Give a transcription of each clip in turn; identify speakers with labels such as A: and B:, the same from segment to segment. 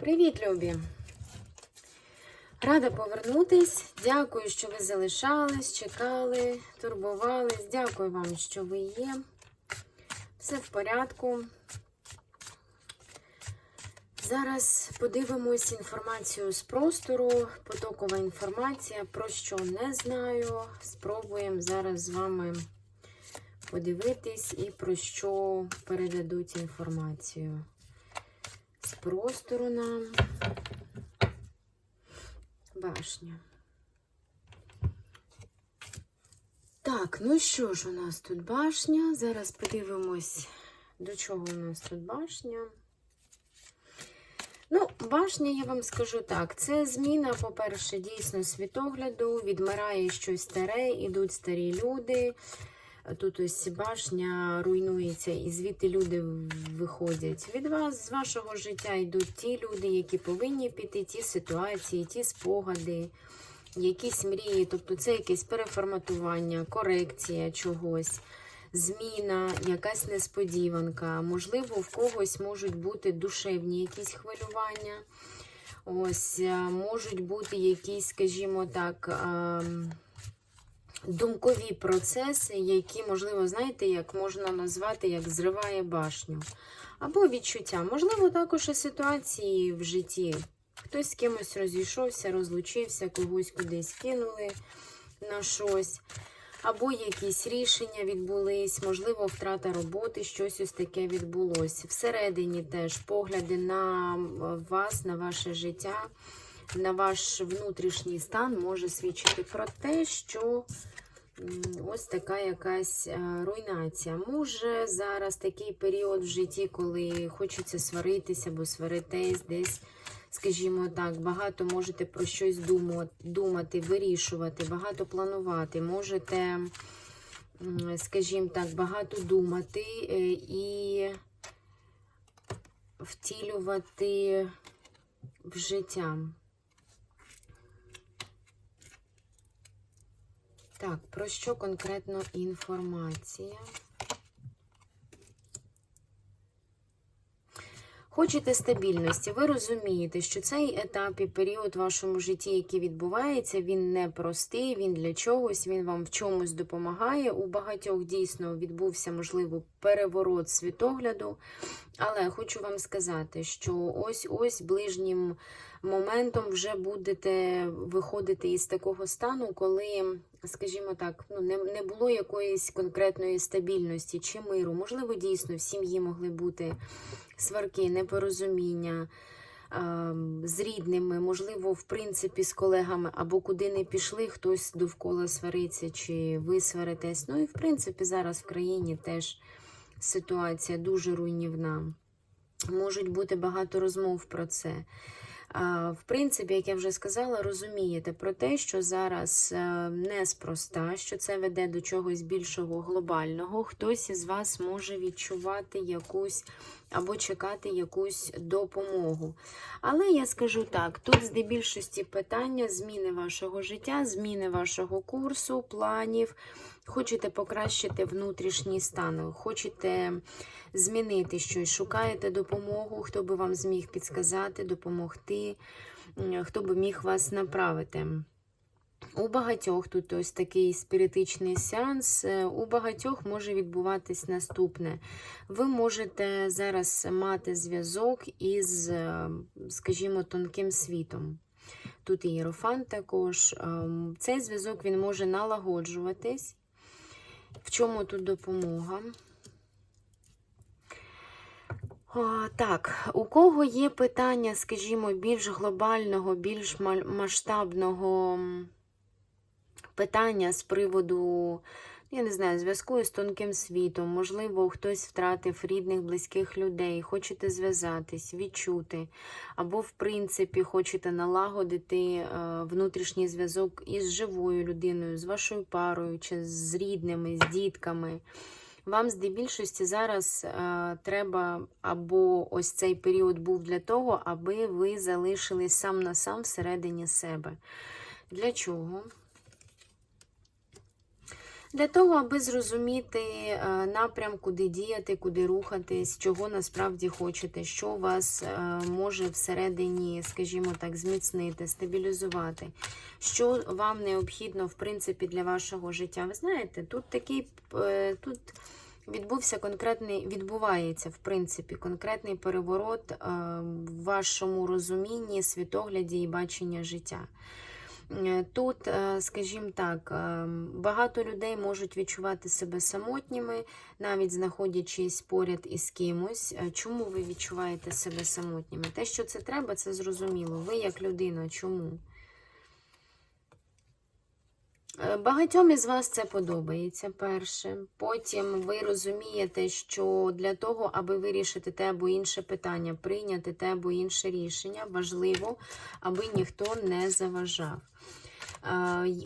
A: Привіт, любі! Рада повернутись. Дякую, що ви залишались, чекали, турбувались. Дякую вам, що ви є. Все в порядку. Зараз подивимось інформацію з простору, потокова інформація, про що не знаю. Спробуємо зараз з вами подивитись і про що передадуть інформацію. Простору нам башня. Так, ну що ж у нас тут башня? Зараз подивимось, до чого у нас тут башня. Ну, башня, я вам скажу так, це зміна, по-перше, дійсно світогляду, відмирає щось старе, ідуть старі люди. Тут ось башня руйнується, і звідти люди виходять. Від вас, з вашого життя, йдуть ті люди, які повинні піти, ті ситуації, ті спогади, якісь мрії. Тобто це якесь переформатування, корекція чогось, зміна, якась несподіванка. Можливо, в когось можуть бути душевні якісь хвилювання. Ось, е, можуть бути якісь, скажімо так, ем, думкові процеси, які, можливо, знаєте, як можна назвати, як зриває башню. Або відчуття. Можливо, також і ситуації в житті. Хтось з кимось розійшовся, розлучився, когось кудись кинули на щось. Або якісь рішення відбулись, можливо, втрата роботи, щось ось таке відбулося. Всередині теж погляди на вас, на ваше життя, на ваш внутрішній стан може свідчити про те, що ось така якась е, руйнація. Може зараз такий період в житті, коли хочеться сваритися або сваритись десь. Скажімо так, багато можете про щось думати, вирішувати, багато планувати. Можете, скажімо так, багато думати е, і втілювати в життя. Так, про що конкретно інформація? Хочете стабільності, ви розумієте, що цей етап і період в вашому житті, який відбувається, він непростий, він для чогось, він вам в чомусь допомагає. У багатьох дійсно відбувся, можливо, переворот світогляду. Але хочу вам сказати, що ось-ось ближнім моментом вже будете виходити із такого стану, коли, скажімо так, ну не, не було якоїсь конкретної стабільності чи миру. Можливо, дійсно в сім'ї могли бути сварки, непорозуміння з рідними, можливо, в принципі, з колегами, або куди не пішли, хтось довкола свариться, чи ви сваритесь. Ну і в принципі, зараз в країні теж ситуація дуже руйнівна. Можуть бути багато розмов про це. В принципі, як я вже сказала, розумієте про те, що зараз е, неспроста, що це веде до чогось більшого глобального. Хтось із вас може відчувати якусь або чекати якусь допомогу. Але я скажу так: тут здебільшості питання зміни вашого життя, зміни вашого курсу, планів. Хочете покращити внутрішній стан, хочете змінити щось, шукаєте допомогу, хто би вам зміг підсказати, допомогти, хто би міг вас направити. У багатьох тут ось такий спіритичний сеанс, е, у багатьох може відбуватись наступне. Ви можете зараз мати зв'язок із, е, скажімо, тонким світом. Тут і Єрофант також. Ем, Цей зв'язок він може налагоджуватись. В чому тут допомога? А, так, у кого є питання, скажімо, більш глобального, більш масштабного питання з приводу, я не знаю, зв'язку з тонким світом, можливо, хтось втратив рідних, близьких людей, хочете зв'язатись, відчути, або, в принципі, хочете налагодити е, внутрішній зв'язок із живою людиною, з вашою парою, чи з рідними, з дітками. Вам здебільшості зараз е, треба, або ось цей період був для того, аби ви залишились сам на сам всередині себе. Для чого? Для того, аби зрозуміти е, напрям, куди діяти, куди рухатись, чого насправді хочете, що вас е, може всередині, скажімо так, зміцнити, стабілізувати, що вам необхідно, в принципі, для вашого життя. Ви знаєте, тут такий е, тут відбувся конкретний, відбувається, в принципі, конкретний переворот в вашому розумінні, світогляді і бачення життя. Е, Тут, е, скажімо так, е, багато людей можуть відчувати себе самотніми, навіть знаходячись поряд із кимось. Чому ви відчуваєте себе самотніми? Те, що це треба, це зрозуміло. Ви як людина, чому? Багатьом із вас це подобається перше. Потім ви розумієте, що для того, аби вирішити те або інше питання, прийняти те або інше рішення, важливо, аби ніхто не заважав.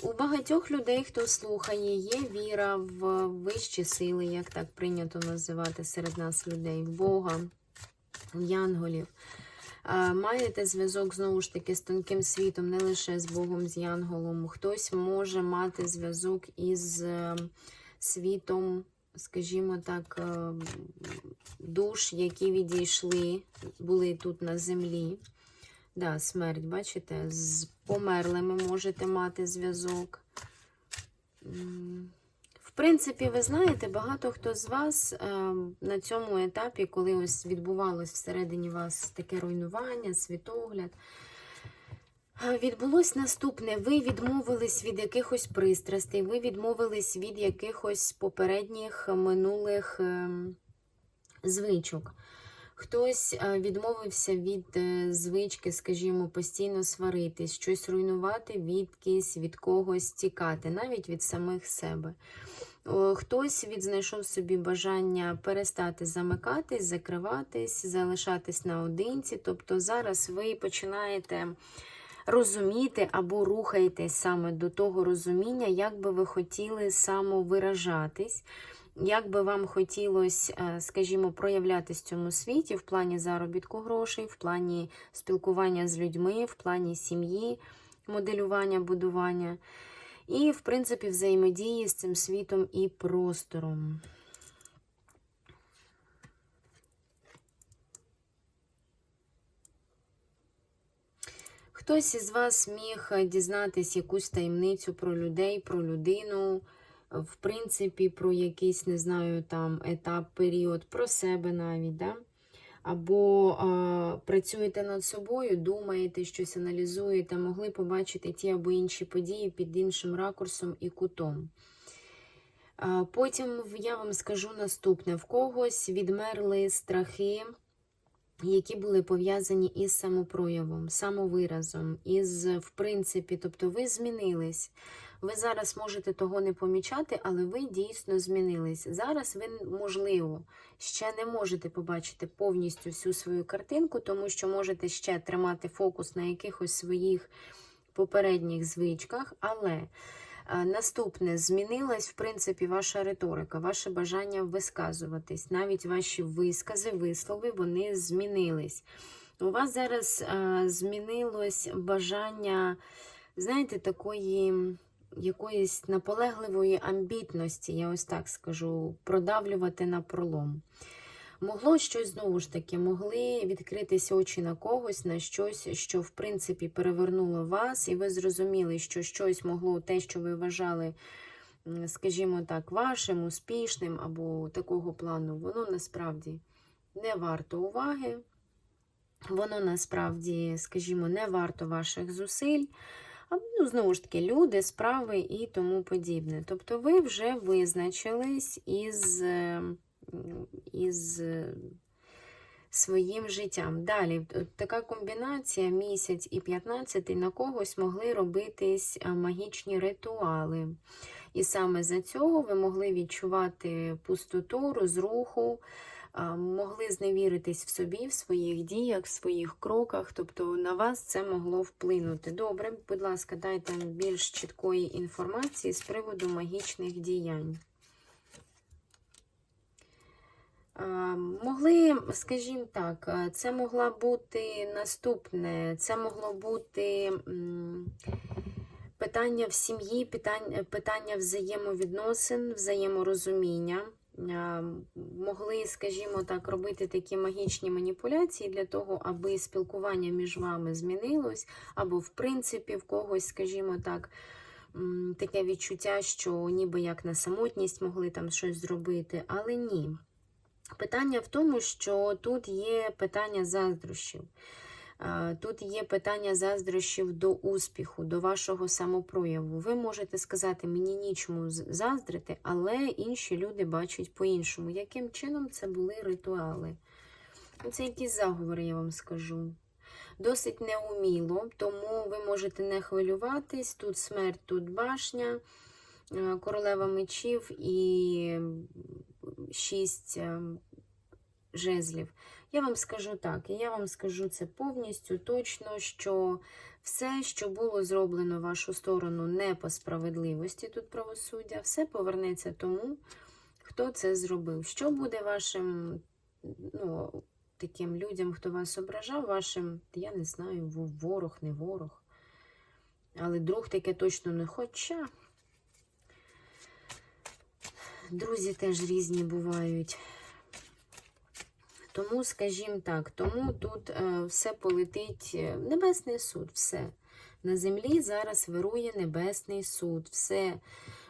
A: У багатьох людей, хто слухає, є віра в вищі сили, як так прийнято називати серед нас людей, в Бога, в янголів. Маєте зв'язок знову ж таки з тонким світом, не лише з Богом, з Янголом. Хтось може мати зв'язок із е, світом, скажімо так, е, душ, які відійшли, були тут на землі. Да, смерть, бачите, з померлими можете мати зв'язок. Принципі, ви знаєте, багато хто з вас е, на цьому етапі, коли ось відбувалось всередині вас таке руйнування, світогляд, е, відбулось наступне. Ви відмовились від якихось пристрастей, ви відмовились від якихось попередніх минулих ем, звичок. Хтось е, відмовився від е, звички, скажімо, постійно сваритись, щось руйнувати, відкись, від когось тікати, навіть від самих себе. Хтось відзнайшов собі бажання перестати замикатись, закриватись, залишатись наодинці. Тобто зараз ви починаєте розуміти або рухаєтесь саме до того розуміння, як би ви хотіли самовиражатись. Як би вам хотілося, е, скажімо, проявлятись в цьому світі в плані заробітку грошей, в плані спілкування з людьми, в плані сім'ї, моделювання, будування, і, в принципі, взаємодії з цим світом і простором. Хтось із вас міг дізнатись якусь таємницю про людей, про людину, в принципі, про якийсь, не знаю, там етап, період, про себе навіть, да? або а, працюєте над собою, думаєте, щось аналізуєте, могли побачити ті або інші події під іншим ракурсом і кутом. А, Потім я вам скажу наступне: в когось відмерли страхи, які були пов'язані із самопроявом, самовиразом, із, в принципі, тобто ви змінились. Ви зараз можете того не помічати, але ви дійсно змінились. Зараз ви, можливо, ще не можете побачити повністю всю свою картинку, тому що можете ще тримати фокус на якихось своїх попередніх звичках, але наступне змінилась, в принципі, ваша риторика, ваше бажання висказуватись, навіть ваші вискази, вислови, вони змінились. У вас зараз змінилось бажання, знаєте, такої якоїсь наполегливої амбітності, я ось так скажу, продавлювати на пролом. Могло щось знову ж таки, могли відкритися очі на когось, на щось, що в принципі перевернуло вас, і ви зрозуміли, що щось могло те, що ви вважали, скажімо так, вашим, успішним або такого плану, воно насправді не варто уваги. Воно насправді, скажімо, не варто ваших зусиль. Ну, знову ж таки, люди, справи і тому подібне. Тобто ви вже визначились із, е, м, із е, своїм життям. Далі, така комбінація місяць і 15 на когось могли робитись магічні ритуали. І саме за цього ви могли відчувати пустоту, розруху, могли зневіритись в собі, в своїх діях, в своїх кроках, тобто на вас це могло вплинути. Добре, будь ласка, дайте більш чіткої інформації з приводу магічних діянь. А, Могли, скажімо так, це могла бути наступне, це могло бути Питання в сім'ї, питання, питання взаємовідносин, взаєморозуміння. Могли, скажімо так, робити такі магічні маніпуляції для того, аби спілкування між вами змінилось, або, в принципі, в когось, скажімо так, таке відчуття, що ніби як на самотність могли там щось зробити, але ні. Питання в тому, що тут є питання заздрощів. Тут є питання заздрощів до успіху, до вашого самопрояву. Ви можете сказати, мені нічому заздрити, але інші люди бачать по-іншому. Яким чином це були ритуали? Ну, Це якісь заговори, я вам скажу. Досить неуміло, тому ви можете не хвилюватись. Тут смерть, тут башня, королева мечів і шість е, жезлів. Я вам скажу так, і я вам скажу це повністю точно, що все, що було зроблено в вашу сторону не по справедливості тут правосуддя, все повернеться тому, хто це зробив. Що буде вашим ну, таким людям, хто вас ображав, вашим, я не знаю, ворог, не ворог. Але друг таке точно не хоча. Друзі теж різні бувають. Тому, скажімо так, тому тут е, все полетить е, Небесний суд, все. На землі зараз вирує Небесний суд, все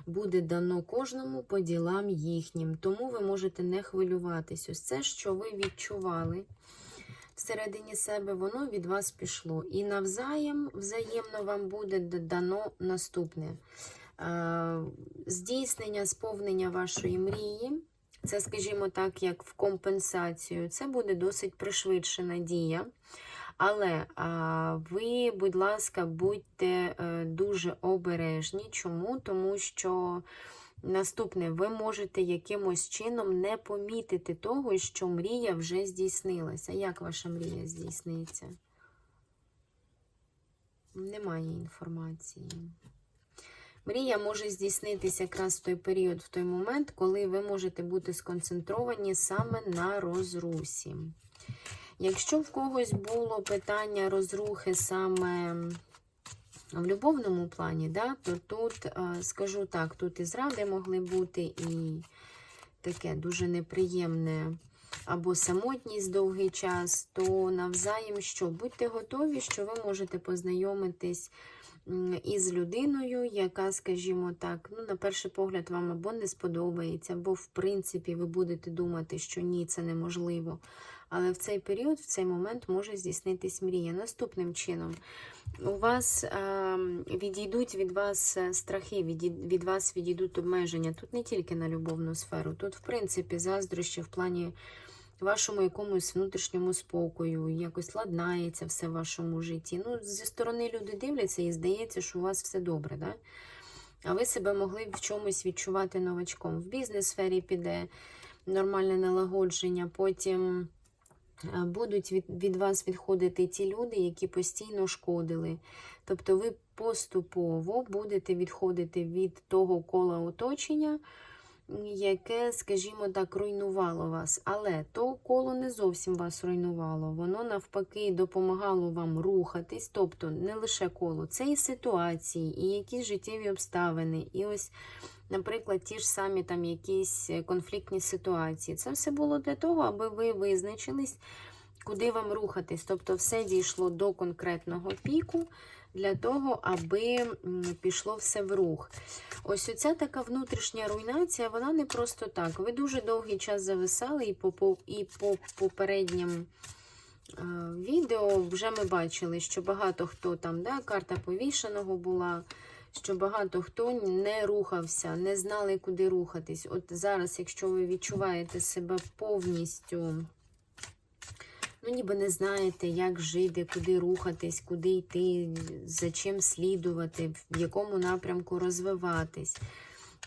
A: буде дано кожному по ділам їхнім. Тому ви можете не хвилюватись. Ось це, що ви відчували всередині себе, воно від вас пішло. І навзаєм, взаємно вам буде дано наступне. Е, Здійснення, сповнення вашої мрії. Це, скажімо так, як в компенсацію. Це буде досить пришвидшена дія. Але а, ви, будь ласка, будьте е, дуже обережні. Чому? Тому що наступне, ви можете якимось чином не помітити того, що мрія вже здійснилася. Як ваша мрія здійсниться? Немає інформації. Мрія може здійснитися якраз в той період, в той момент, коли ви можете бути сконцентровані саме на розрусі. Якщо в когось було питання розрухи саме в любовному плані, да, то тут, е, скажу так, тут і зради могли бути, і таке дуже неприємне або самотність довгий час, то навзаєм що? Будьте готові, що ви можете познайомитись із людиною, яка, скажімо так, ну, на перший погляд вам або не сподобається, або, в принципі, ви будете думати, що ні, це неможливо. Але в цей період, в цей момент може здійснитись мрія. Наступним чином, у вас е, відійдуть від вас е, страхи, відій- від вас відійдуть обмеження. Тут не тільки на любовну сферу, тут, в принципі, заздрощі в плані вашому якомусь внутрішньому спокою, якось ладнається все в вашому житті. Ну, зі сторони люди дивляться і здається, що у вас все добре, да? а ви себе могли в чомусь відчувати новачком. В бізнес-сфері піде нормальне налагодження, потім е, будуть від, від вас відходити ті люди, які постійно шкодили. Тобто ви поступово будете відходити від того кола оточення, яке, скажімо так, руйнувало вас. Але то коло не зовсім вас руйнувало, воно навпаки допомагало вам рухатись. Тобто не лише коло, це і ситуації, і якісь життєві обставини, і ось. Наприклад, ті ж самі там якісь е, конфліктні ситуації. Це все було для того, аби ви визначились, куди вам рухатись. Тобто, все дійшло до конкретного піку для того, аби пішло все в рух. Ось оця така внутрішня руйнація, вона не просто так. Ви дуже довгий час зависали, і по, по, і по попереднім е, відео вже ми бачили, що багато хто там, да, карта повішеного була, що багато хто не рухався, не знали, куди рухатись. От зараз, якщо ви відчуваєте себе повністю ну, ніби не знаєте, як жити, куди рухатись, куди йти, за чим слідувати, в якому напрямку розвиватись,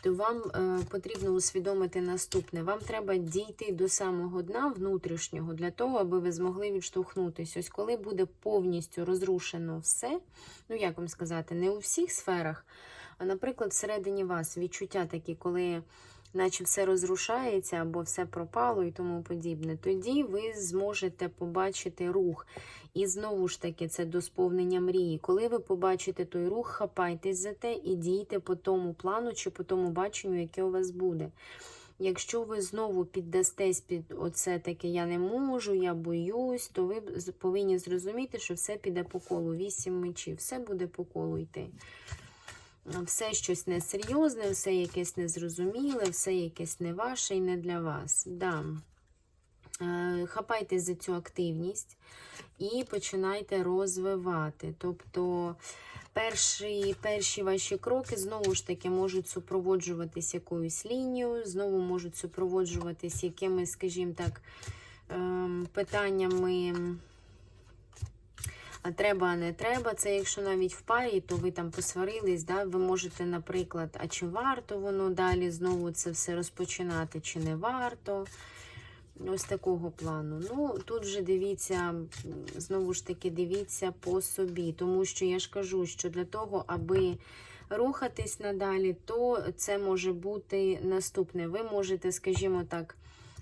A: то вам е, потрібно усвідомити наступне. Вам треба дійти до самого дна внутрішнього для того, аби ви змогли відштовхнутися. Ось коли буде повністю розрушено все, ну як вам сказати, не у всіх сферах, а, наприклад, всередині вас відчуття такі, коли наче все розрушається або все пропало і тому подібне, тоді ви зможете побачити рух. І знову ж таки, це до сповнення мрії. Коли ви побачите той рух, хапайтесь за те і дійте по тому плану чи по тому баченню, яке у вас буде. Якщо ви знову піддастесь під оце таке я не можу, я боюсь, то ви повинні зрозуміти, що все піде по колу. Вісім мечів, все буде по колу йти. Все щось несерйозне, все якесь незрозуміле, все якесь не ваше і не для вас. Да. Е, Хапайтесь за цю активність і починайте розвивати. Тобто перші, перші ваші кроки знову ж таки можуть супроводжуватись якоюсь лінією, знову можуть супроводжуватись якимись, скажімо так, ем, питаннями. А треба, а не треба. Це якщо навіть в парі, то ви там посварились, да? ви можете, наприклад, а чи варто воно далі знову це все розпочинати, чи не варто. Ось такого плану. Ну, тут вже дивіться, знову ж таки, дивіться по собі. Тому що я ж кажу, що для того, аби рухатись надалі, то це може бути наступне. Ви можете, скажімо так,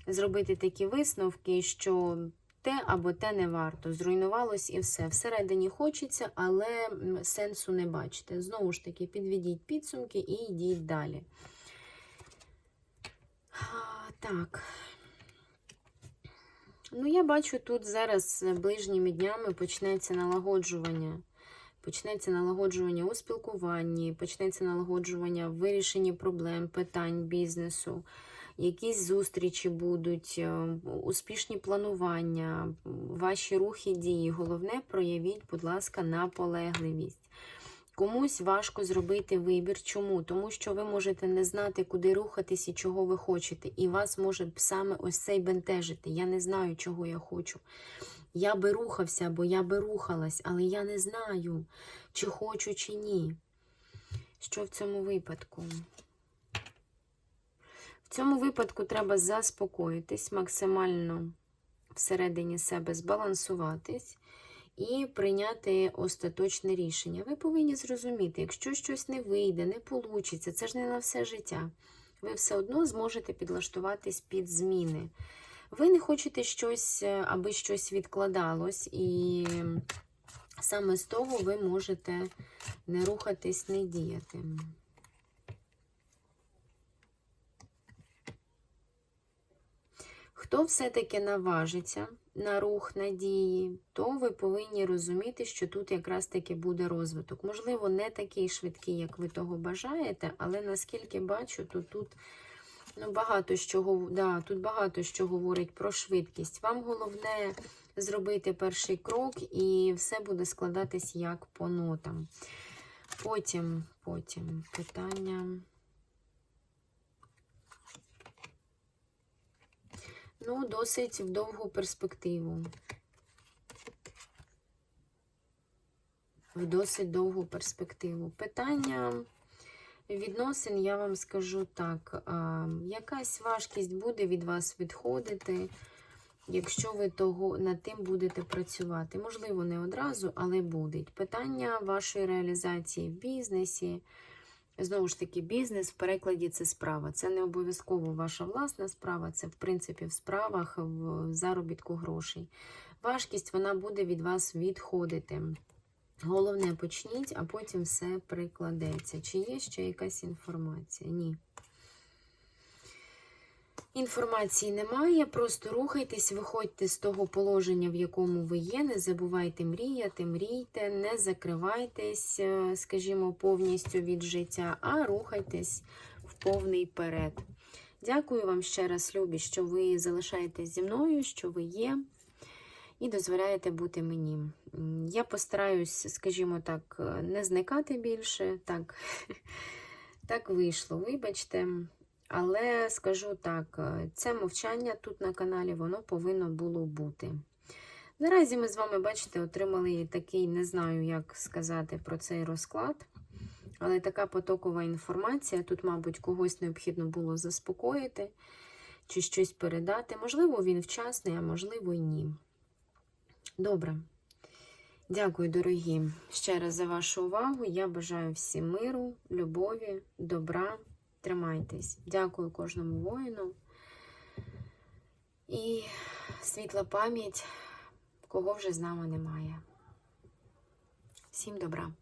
A: зробити такі висновки, що те або те не варто. Зруйнувалось і все. Всередині хочеться, але сенсу не бачите. Знову ж таки, підведіть підсумки і йдіть далі. Так. Ну, я бачу, тут зараз ближніми днями почнеться налагоджування. Почнеться налагоджування у спілкуванні, почнеться налагоджування в вирішенні проблем, питань бізнесу. Якісь зустрічі будуть, е, успішні планування, ваші рухи, дії. Головне, проявіть, будь ласка, наполегливість. Комусь важко зробити вибір. Чому? Тому що ви можете не знати, куди рухатись і чого ви хочете. І вас може саме ось цей бентежити. Я не знаю, чого я хочу. Я би рухався, або я би рухалась, але я не знаю, чи хочу, чи ні. Що в цьому випадку? В цьому випадку треба заспокоїтись, максимально всередині себе збалансуватись і прийняти остаточне рішення. Ви повинні зрозуміти, якщо щось не вийде, не вийде, це ж не на все життя. Ви все одно зможете підлаштуватись під зміни. Ви не хочете щось, е, аби щось відкладалось, і саме з того ви можете не рухатись, не діяти. Хто все-таки наважиться на рух надії, то ви повинні розуміти, що тут якраз таки буде розвиток. Можливо, не такий швидкий, як ви того бажаєте, але наскільки бачу, то тут ну, багато що, да, тут багато що говорить про швидкість. Вам головне зробити перший крок, і все буде складатись як по нотам. Потім, потім питання. Ну, досить в довгу перспективу. В досить довгу перспективу. Питання відносин, я вам скажу так. Якась важкість буде від вас відходити, якщо ви того над тим будете працювати. Можливо, не одразу, але буде. Питання вашої реалізації в бізнесі. Знову ж таки, бізнес в перекладі це справа. Це не обов'язково ваша власна справа, це, в принципі, в справах, в заробітку грошей. Важкість вона буде від вас відходити. Головне, почніть, а потім все прикладеться. Чи є ще якась інформація? Ні. Інформації немає, просто рухайтесь, виходьте з того положення, в якому ви є. Не забувайте мріяти, мрійте, не закривайтесь, е, скажімо, повністю від життя, а рухайтесь в повний перед. Дякую вам ще раз, любі, що ви залишаєтесь зі мною, що ви є, і дозволяєте бути мені. Я постараюсь, скажімо так, е, не зникати більше. Так, так вийшло, вибачте. Але скажу так, е, це мовчання тут на каналі, воно повинно було бути. Наразі ми з вами, бачите, отримали такий, не знаю, як сказати про цей розклад, але така потокова інформація. Тут, мабуть, когось необхідно було заспокоїти чи щось передати. Можливо, він вчасний, а можливо, і ні. Добре. Дякую, дорогі, ще раз за вашу увагу. Я бажаю всім миру, любові, добра. Тримайтесь. Дякую кожному воїну. І світла пам'ять, кого вже з нами немає. Всім добра.